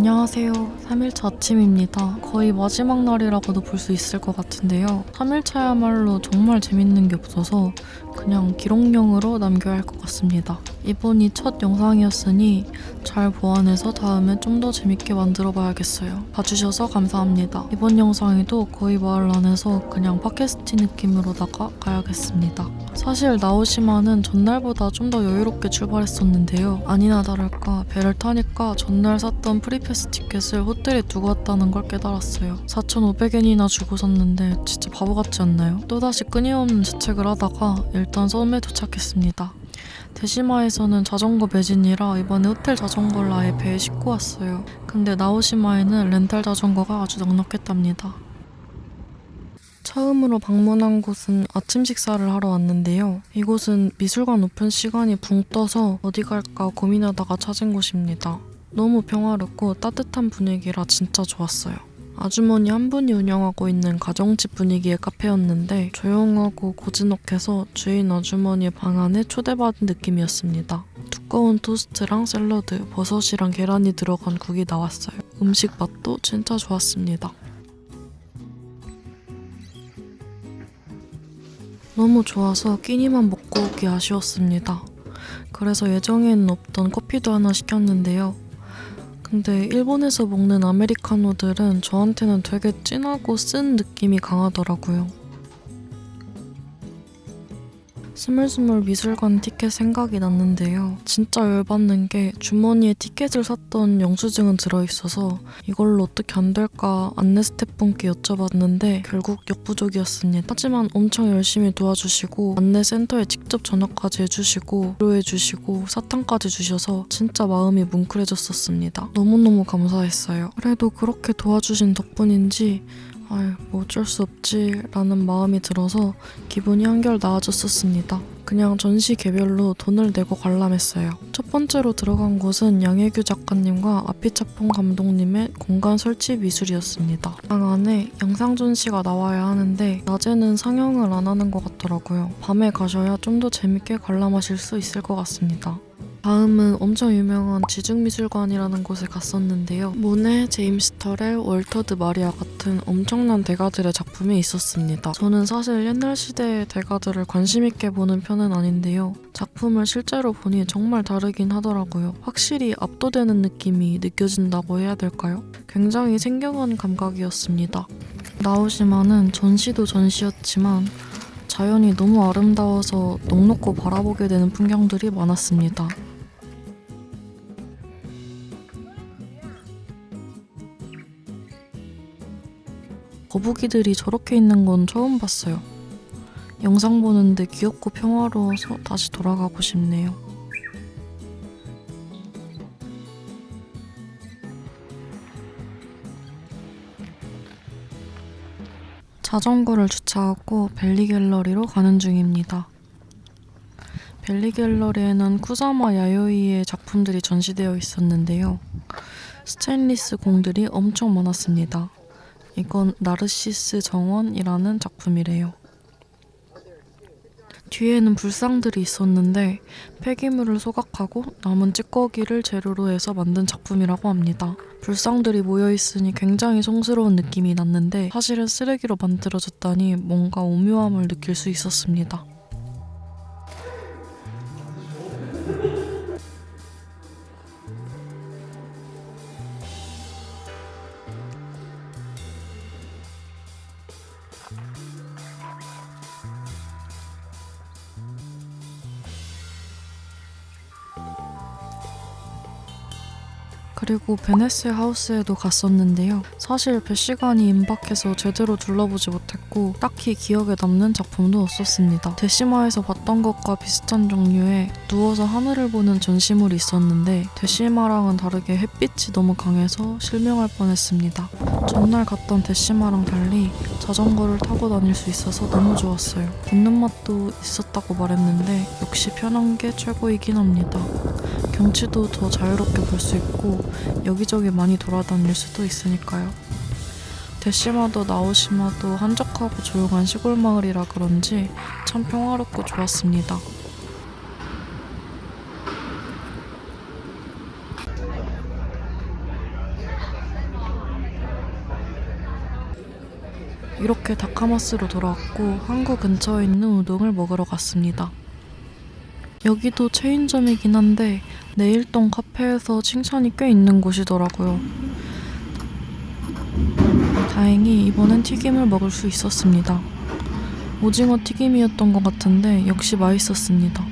안녕하세요. 3일차 아침입니다. 거의 마지막 날이라고도 볼 수 있을 것 같은데요. 3일차야말로 정말 재밌는 게 없어서 그냥 기록용으로 남겨야 할 것 같습니다. 이번이 첫 영상이었으니 잘 보완해서 다음에 좀 더 재밌게 만들어 봐야겠어요. 봐주셔서 감사합니다. 이번 영상에도 거의 말안 해서 그냥 팟캐스트 느낌으로다가 가야겠습니다. 사실 나오시마는 전날보다 좀 더 여유롭게 출발했었는데요. 아니나 다를까 배를 타니까 전날 샀던 프리패스 티켓을 호텔에 두고 왔다는 걸 깨달았어요. 4,500엔이나 주고 샀는데 진짜 바보 같지 않나요? 또다시 끊임없는 재책을 하다가 일단 섬에 도착했습니다. 대시마에서는 자전거 매진이라 이번에 호텔 자전거를 아예 배에 싣고 왔어요. 근데 나오시마에는 렌탈 자전거가 아주 넉넉했답니다. 처음으로 방문한 곳은 아침 식사를 하러 왔는데요. 이곳은 미술관 오픈 시간이 붕 떠서 어디 갈까 고민하다가 찾은 곳입니다. 너무 평화롭고 따뜻한 분위기라 진짜 좋았어요. 아주머니 한 분이 운영하고 있는 가정집 분위기의 카페였는데 조용하고 고즈넉해서 주인 아주머니의 방 안에 초대받은 느낌이었습니다. 두꺼운 토스트랑 샐러드, 버섯이랑 계란이 들어간 국이 나왔어요. 음식 맛도 진짜 좋았습니다. 너무 좋아서 끼니만 먹고 오기 아쉬웠습니다. 그래서 예정에는 없던 커피도 하나 시켰는데요. 근데 일본에서 먹는 아메리카노들은 저한테는 되게 진하고 쓴 느낌이 강하더라고요. 스물스물 미술관 티켓 생각이 났는데요. 진짜 열받는 게 주머니에 티켓을 샀던 영수증은 들어있어서 이걸로 어떻게 안 될까 안내 스태프분께 여쭤봤는데 결국 역부족이었습니다. 하지만 엄청 열심히 도와주시고 안내 센터에 직접 전화까지 해주시고 위로해주시고 사탕까지 주셔서 진짜 마음이 뭉클해졌었습니다. 너무너무 감사했어요. 그래도 그렇게 도와주신 덕분인지 아유, 뭐 어쩔 수 없지 라는 마음이 들어서 기분이 한결 나아졌었습니다. 그냥 전시 개별로 돈을 내고 관람했어요. 첫 번째로 들어간 곳은 양혜규 작가님과 아피차폰 감독님의 공간 설치 미술이었습니다. 방 안에 영상 전시가 나와야 하는데 낮에는 상영을 안 하는 것 같더라고요. 밤에 가셔야 좀 더 재밌게 관람하실 수 있을 것 같습니다. 다음은 엄청 유명한 지중미술관이라는 곳에 갔었는데요. 모네, 제임스 터렐, 월터드 마리아 같은 엄청난 대가들의 작품이 있었습니다. 저는 사실 옛날 시대의 대가들을 관심 있게 보는 편은 아닌데요. 작품을 실제로 보니 정말 다르긴 하더라고요. 확실히 압도되는 느낌이 느껴진다고 해야 될까요? 굉장히 생경한 감각이었습니다. 나오시마는 전시도 전시였지만 자연이 너무 아름다워서 넋놓고 바라보게 되는 풍경들이 많았습니다. 거북이들이 저렇게 있는 건 처음 봤어요. 영상 보는데 귀엽고 평화로워서 다시 돌아가고 싶네요. 자전거를 주차하고 벨리 갤러리로 가는 중입니다. 벨리 갤러리에는 쿠사마 야요이의 작품들이 전시되어 있었는데요. 스테인리스 공들이 엄청 많았습니다. 이건 나르시스 정원이라는 작품이래요. 뒤에는 불상들이 있었는데 폐기물을 소각하고 남은 찌꺼기를 재료로 해서 만든 작품이라고 합니다. 불상들이 모여 있으니 굉장히 성스러운 느낌이 났는데 사실은 쓰레기로 만들어졌다니 뭔가 오묘함을 느낄 수 있었습니다. 그리고 베네스 하우스에도 갔었는데요. 사실 배 시간이 임박해서 제대로 둘러보지 못했고 딱히 기억에 남는 작품도 없었습니다. 데시마에서 봤던 것과 비슷한 종류의 누워서 하늘을 보는 전시물이 있었는데 데시마랑은 다르게 햇빛이 너무 강해서 실명할 뻔했습니다. 전날 갔던 데시마랑 달리 자전거를 타고 다닐 수 있어서 너무 좋았어요. 걷는 맛도 있었다고 말했는데 역시 편한 게 최고이긴 합니다. 경치도 더 자유롭게 볼 수 있고 여기저기 많이 돌아다닐 수도 있으니까요. 대시마도 나오시마도 한적하고 조용한 시골 마을이라 그런지 참 평화롭고 좋았습니다. 이렇게 다카마스로 돌아왔고 항구 근처에 있는 우동을 먹으러 갔습니다. 여기도 체인점이긴 한데 내일동 카페에서 칭찬이 꽤 있는 곳이더라고요. 다행히 이번엔 튀김을 먹을 수 있었습니다. 오징어 튀김이었던 것 같은데 역시 맛있었습니다.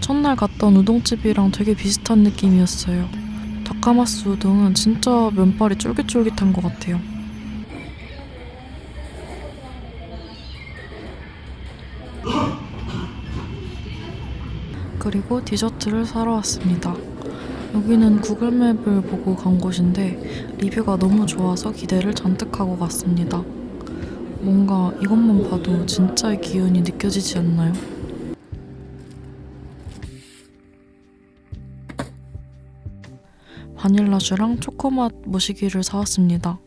첫날 갔던 우동집이랑 되게 비슷한 느낌이었어요. 다카마스 우동은 진짜 면발이 쫄깃쫄깃한 것 같아요. 그리고 디저트를 사러 왔습니다. 여기는 구글맵을 보고 간 곳인데 리뷰가 너무 좋아서 기대를 잔뜩 하고 갔습니다. 뭔가 이것만 봐도 진짜의 기운이 느껴지지 않나요? 바닐라주랑 초코맛 모시기를 사왔습니다.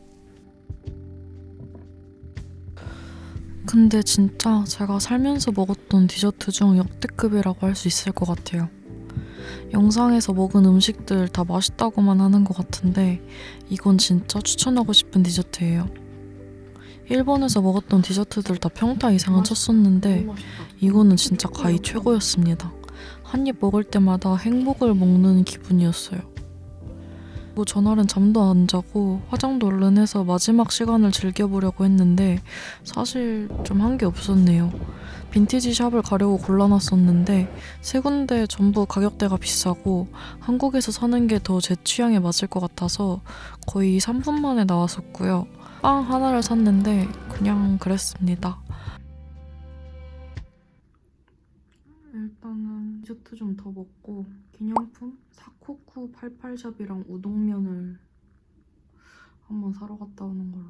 근데 진짜 제가 살면서 먹었던 디저트 중 역대급이라고 할 수 있을 것 같아요. 영상에서 먹은 음식들 다 맛있다고만 하는 것 같은데 이건 진짜 추천하고 싶은 디저트예요. 일본에서 먹었던 디저트들 다 평타 이상은 쳤었는데 이거는 진짜 가히 최고였습니다. 한 입 먹을 때마다 행복을 먹는 기분이었어요. 그리고 전날은 잠도 안 자고 화장도 얼른 해서 마지막 시간을 즐겨보려고 했는데 사실 좀 한 게 없었네요. 빈티지 샵을 가려고 골라놨었는데 세 군데 전부 가격대가 비싸고 한국에서 사는 게 더 제 취향에 맞을 것 같아서 거의 3분 만에 나왔었고요. 빵 하나를 샀는데 그냥 그랬습니다. 일단은 디저트 좀 더 먹고 기념품 사코쿠 88샵이랑 우동면을 한번 사러 갔다 오는 걸로.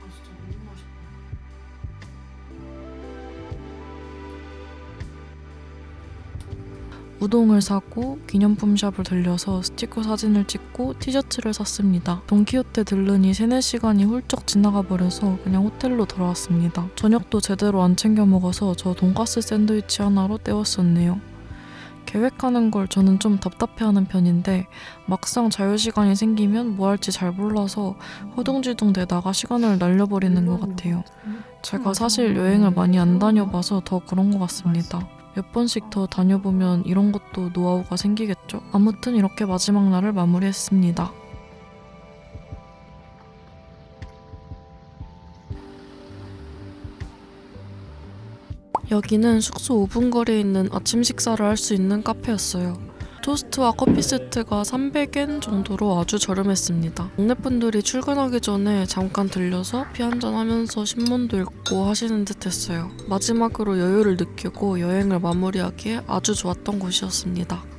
아 진짜 우동을 사고 기념품 샵을 들려서 스티커 사진을 찍고 티셔츠를 샀습니다. 돈키호테 들르니 3, 4시간이 훌쩍 지나가 버려서 그냥 호텔로 돌아왔습니다. 저녁도 제대로 안 챙겨 먹어서 저 돈가스 샌드위치 하나로 때웠었네요. 계획하는 걸 저는 좀 답답해하는 편인데 막상 자유시간이 생기면 뭐 할지 잘 몰라서 허둥지둥 대다가 시간을 날려버리는 것 같아요. 제가 사실 여행을 많이 안 다녀봐서 더 그런 것 같습니다. 몇 번씩 더 다녀보면 이런 것도 노하우가 생기겠죠? 아무튼 이렇게 마지막 날을 마무리했습니다. 여기는 숙소 5분 거리에 있는 아침 식사를 할 수 있는 카페였어요. 토스트와 커피 세트가 300엔 정도로 아주 저렴했습니다. 동네 분들이 출근하기 전에 잠깐 들려서 피 한잔 하면서 신문도 읽고 하시는 듯 했어요. 마지막으로 여유를 느끼고 여행을 마무리하기에 아주 좋았던 곳이었습니다.